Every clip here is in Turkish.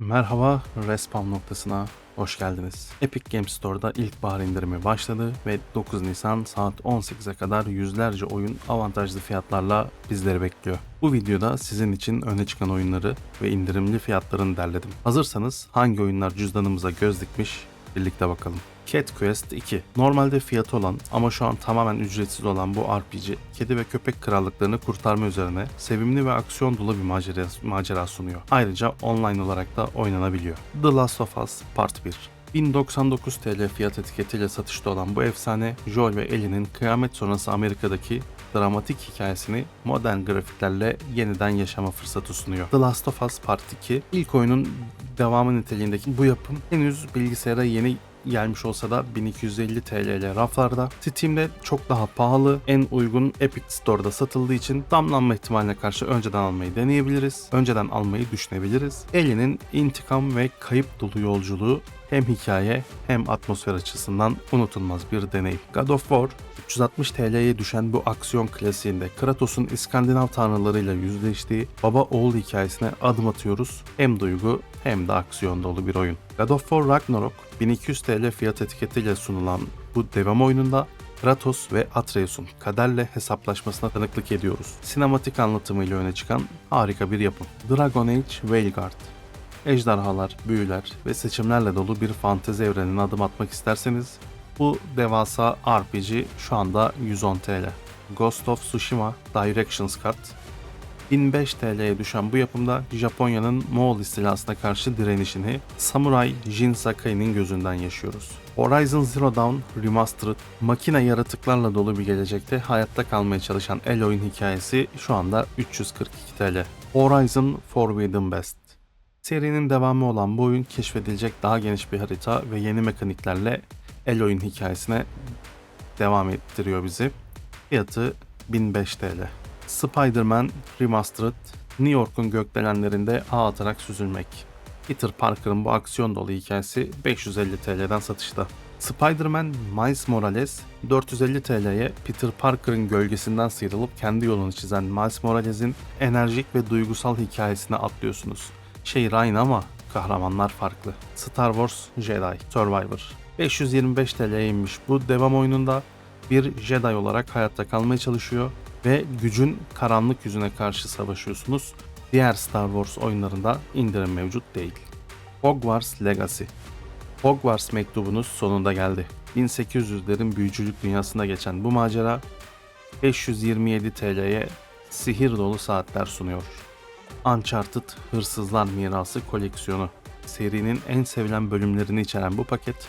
Merhaba, Respawn noktasına hoş geldiniz. Epic Games Store'da ilkbahar indirimi başladı ve 9 Nisan saat 18'e kadar yüzlerce oyun avantajlı fiyatlarla bizleri bekliyor. Bu videoda sizin için öne çıkan oyunları ve indirimli fiyatlarını derledim. Hazırsanız hangi oyunlar cüzdanımıza göz dikmiş birlikte bakalım. Cat Quest 2. Normalde fiyatı olan ama şu an tamamen ücretsiz olan bu RPG, kedi ve köpek krallıklarını kurtarma üzerine sevimli ve aksiyon dolu bir macera, macera sunuyor. Ayrıca online olarak da oynanabiliyor. The Last of Us Part 1. 1099 TL fiyat etiketiyle satışta olan bu efsane, Joel ve Ellie'nin kıyamet sonrası Amerika'daki dramatik hikayesini modern grafiklerle yeniden yaşama fırsatı sunuyor. The Last of Us Part 2 ilk oyunun devamı niteliğindeki bu yapım henüz bilgisayara yeni gelmiş olsa da 1250 TL ile raflarda. Steam'de çok daha pahalı, en uygun Epic Store'da satıldığı için damlanma ihtimaline karşı önceden almayı deneyebiliriz. Önceden almayı düşünebiliriz. Ellie'nin intikam ve kayıp dolu yolculuğu hem hikaye hem atmosfer açısından unutulmaz bir deneyim. God of War 360 TL'ye düşen bu aksiyon klasiğinde Kratos'un İskandinav tanrılarıyla yüzleştiği baba oğul hikayesine adım atıyoruz. Hem duygu hem de aksiyon dolu bir oyun. God of War Ragnarok 1200 TL fiyat etiketiyle sunulan bu devam oyununda Kratos ve Atreus'un kaderle hesaplaşmasına tanıklık ediyoruz. Sinematik anlatımıyla öne çıkan harika bir yapım. Dragon Age Veilguard ejderhalar, büyüler ve seçimlerle dolu bir fantezi evrenine adım atmak isterseniz bu devasa RPG şu anda 110 TL. Ghost of Tsushima Directions Cut 1005 TL'ye düşen bu yapımda Japonya'nın Moğol istilasına karşı direnişini Samurai Jin Sakai'nin gözünden yaşıyoruz. Horizon Zero Dawn Remastered, makine yaratıklarla dolu bir gelecekte hayatta kalmaya çalışan Eloy'un hikayesi şu anda 342 TL. Horizon Forbidden West Serinin devamı olan bu oyun keşfedilecek daha geniş bir harita ve yeni mekaniklerle Eloy'un hikayesine devam ettiriyor bizi. Fiyatı 1005 TL. Spider-Man Remastered, New York'un gökdelenlerinde ağ atarak süzülmek. Peter Parker'ın bu aksiyon dolu hikayesi 550 TL'den satışta. Spider-Man Miles Morales 450 TL'ye Peter Parker'ın gölgesinden sıyrılıp kendi yolunu çizen Miles Morales'in enerjik ve duygusal hikayesine atlıyorsunuz. Şehir aynı ama kahramanlar farklı. Star Wars Jedi Survivor 525 TL'ye inmiş bu devam oyununda bir Jedi olarak hayatta kalmaya çalışıyor ve gücün karanlık yüzüne karşı savaşıyorsunuz. Diğer Star Wars oyunlarında indirim mevcut değil. Hogwarts Legacy Hogwarts mektubunuz sonunda geldi. 1800'lerin büyücülük dünyasında geçen bu macera 527 TL'ye sihir dolu saatler sunuyor. Uncharted Hırsızlar Mirası koleksiyonu. Serinin en sevilen bölümlerini içeren bu paket,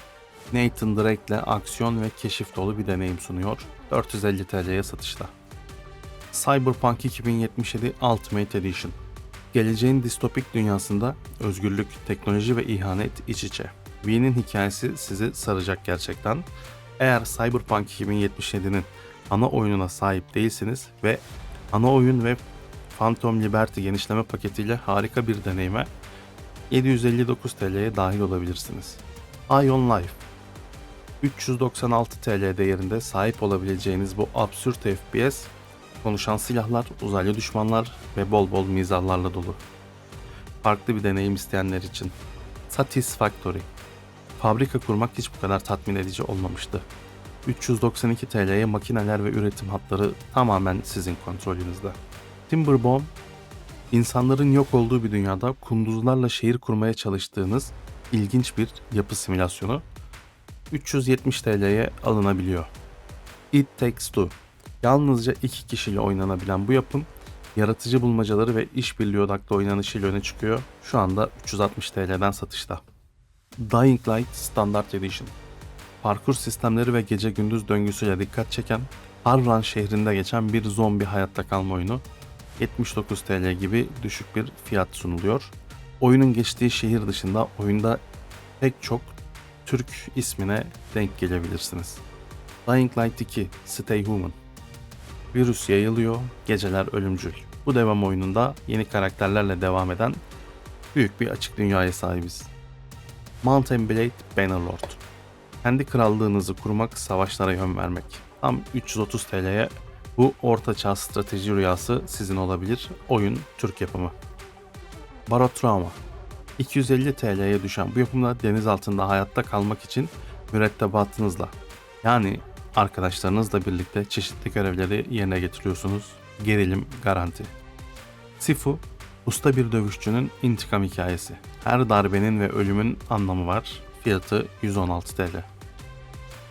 Nathan Drake ile aksiyon ve keşif dolu bir deneyim sunuyor. 450 TL'ye satışta. Cyberpunk 2077 Ultimate Edition. Geleceğin distopik dünyasında özgürlük, teknoloji ve ihanet iç içe. V'nin hikayesi sizi saracak gerçekten. Eğer Cyberpunk 2077'nin ana oyununa sahip değilsiniz ve ana oyun ve Phantom Liberty genişleme paketiyle harika bir deneyime 759 TL'ye dahil olabilirsiniz. Ion Life 396 TL değerinde sahip olabileceğiniz bu absürt FPS, konuşan silahlar, uzaylı düşmanlar ve bol bol mizahlarla dolu. Farklı bir deneyim isteyenler için. Satisfactory Fabrika kurmak hiç bu kadar tatmin edici olmamıştı. 392 TL'ye makineler ve üretim hatları tamamen sizin kontrolünüzde. Timberbomb, insanların yok olduğu bir dünyada kunduzlarla şehir kurmaya çalıştığınız ilginç bir yapı simülasyonu 370 TL'ye alınabiliyor. It Takes Two, yalnızca iki kişiyle oynanabilen bu yapım, yaratıcı bulmacaları ve işbirliği odaklı oynanışıyla öne çıkıyor. Şu anda 360 TL'den satışta. Dying Light Standard Edition Parkur sistemleri ve gece gündüz döngüsüyle dikkat çeken, Harran şehrinde geçen bir zombi hayatta kalma oyunu 79 TL gibi düşük bir fiyat sunuluyor. Oyunun geçtiği şehir dışında oyunda pek çok Türk ismine denk gelebilirsiniz. Dying Light 2 Stay Human Virüs yayılıyor, geceler ölümcül. Bu devam oyununda yeni karakterlerle devam eden büyük bir açık dünyaya sahibiz. Mountain Blade Bannerlord Kendi krallığınızı kurmak, savaşlara yön vermek. Tam 330 TL'ye bu ortaçağ strateji rüyası sizin olabilir. Oyun Türk yapımı. Barotrauma 250 TL'ye düşen bu yapımda deniz altında hayatta kalmak için mürettebatınızla yani arkadaşlarınızla birlikte çeşitli görevleri yerine getiriyorsunuz. Gerilim garanti. Sifu, usta bir dövüşçünün intikam hikayesi. Her darbenin ve ölümün anlamı var. Fiyatı 116 TL.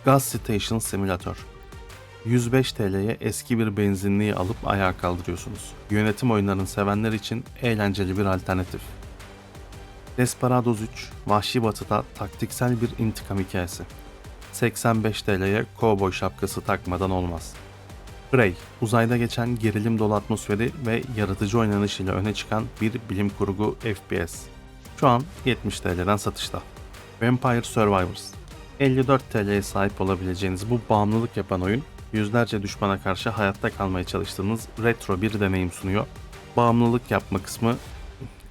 Gas Station Simulator 105 TL'ye eski bir benzinliği alıp ayağa kaldırıyorsunuz. Yönetim oyunlarını sevenler için eğlenceli bir alternatif. Desperados 3, Vahşi Batı'da taktiksel bir intikam hikayesi. 85 TL'ye kovboy şapkası takmadan olmaz. Prey, uzayda geçen gerilim dolu atmosferi ve yaratıcı oynanışıyla öne çıkan bir bilim kurgu FPS. Şu an 70 TL'den satışta. Vampire Survivors, 54 TL'ye sahip olabileceğiniz bu bağımlılık yapan oyun, yüzlerce düşmana karşı hayatta kalmaya çalıştığınız retro bir deneyim sunuyor. Bağımlılık yapma kısmı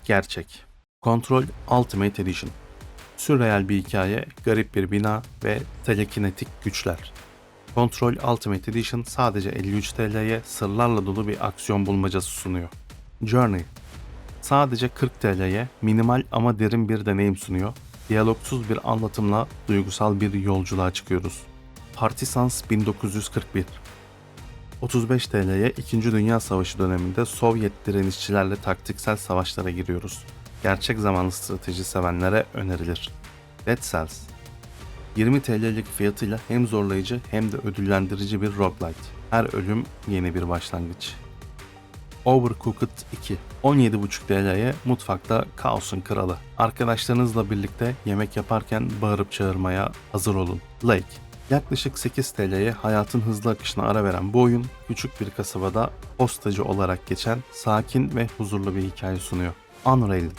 gerçek. Control Ultimate Edition Sürreel bir hikaye, garip bir bina ve telekinetik güçler. Control Ultimate Edition sadece 53 TL'ye sırlarla dolu bir aksiyon bulmacası sunuyor. Journey sadece 40 TL'ye minimal ama derin bir deneyim sunuyor. Diyalogsuz bir anlatımla duygusal bir yolculuğa çıkıyoruz. Partisans 1941 35 TL'ye 2. Dünya Savaşı döneminde Sovyet direnişçilerle taktiksel savaşlara giriyoruz. Gerçek zamanlı strateji sevenlere önerilir. Dead Cells 20 TL'lik fiyatıyla hem zorlayıcı hem de ödüllendirici bir roguelite. Her ölüm yeni bir başlangıç. Overcooked 2 17,5 TL'ye mutfakta kaosun kralı. Arkadaşlarınızla birlikte yemek yaparken bağırıp çağırmaya hazır olun. Lake Yaklaşık 8 TL'ye hayatın hızlı akışına ara veren bu oyun, küçük bir kasabada postacı olarak geçen sakin ve huzurlu bir hikaye sunuyor. Unrailed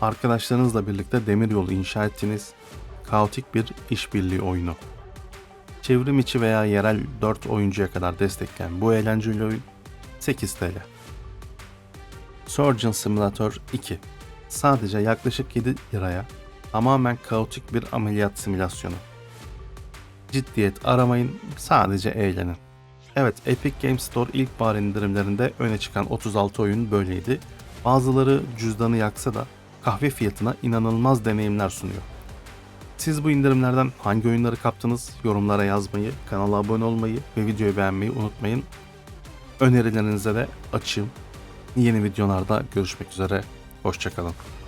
Arkadaşlarınızla birlikte demiryolu inşa ettiğiniz kaotik bir işbirliği oyunu. Çevrim içi veya yerel 4 oyuncuya kadar destekleyen bu eğlenceli oyun 8 TL. Surgeon Simulator 2 Sadece yaklaşık 7 liraya tamamen kaotik bir ameliyat simülasyonu. Ciddiyet aramayın, sadece eğlenin. Evet, Epic Games Store ilkbahar indirimlerinde öne çıkan 36 oyun böyleydi. Bazıları cüzdanı yaksa da kahve fiyatına inanılmaz deneyimler sunuyor. Siz bu indirimlerden hangi oyunları kaptınız? Yorumlara yazmayı, kanala abone olmayı ve videoyu beğenmeyi unutmayın. Önerilerinize de açığım. Yeni videolarda görüşmek üzere. Hoşçakalın.